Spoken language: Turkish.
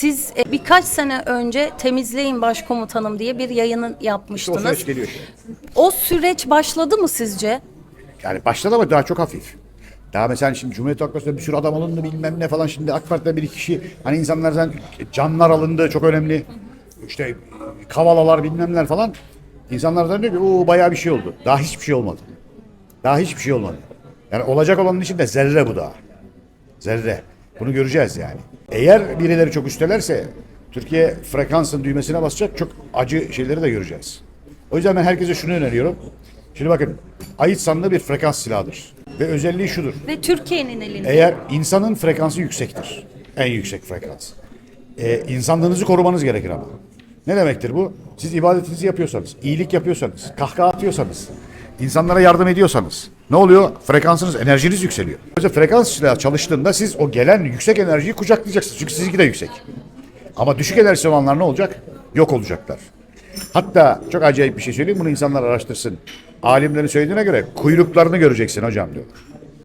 Siz e, birkaç sene önce Temizleyin Başkomutanım diye bir yayını İşte o yapmıştınız. süreç geliyor şimdi. O süreç başladı mı sizce? Yani başladı ama daha çok hafif. Daha mesela şimdi Cumhuriyet Halk Partisi'nde bir sürü adam alındı bilmem ne falan. Şimdi AK Parti'de bir iki kişi hani insanlardan canlar alındı çok önemli. İşte kavalalar bilmem neler falan. İnsanlar da diyor ki o bayağı bir şey oldu. Daha hiçbir şey olmadı. Daha hiçbir şey olmadı. Yani olacak olanın içinde zerre bu daha. Zerre. Bunu göreceğiz yani. Eğer birileri çok üstelerse Türkiye frekansın düğmesine basacak çok acı şeyleri de göreceğiz. O yüzden ben herkese şunu öneriyorum. Şimdi bakın ait sandığı bir frekans silahıdır. Ve özelliği şudur. Ve Türkiye'nin elinde. Eğer insanın frekansı yüksektir. En yüksek frekans. Ee, insanlığınızı korumanız gerekir ama. Ne demektir bu? Siz ibadetinizi yapıyorsanız, iyilik yapıyorsanız, kahkaha atıyorsanız, insanlara yardım ediyorsanız ne oluyor? Frekansınız, enerjiniz yükseliyor. Mesela frekans silahı çalıştığında siz o gelen yüksek enerjiyi kucaklayacaksınız. Çünkü sizinki de yüksek. Ama düşük enerjisi olanlar ne olacak? Yok olacaklar. Hatta çok acayip bir şey söyleyeyim bunu insanlar araştırsın. Alimlerin söylediğine göre kuyruklarını göreceksin hocam diyor.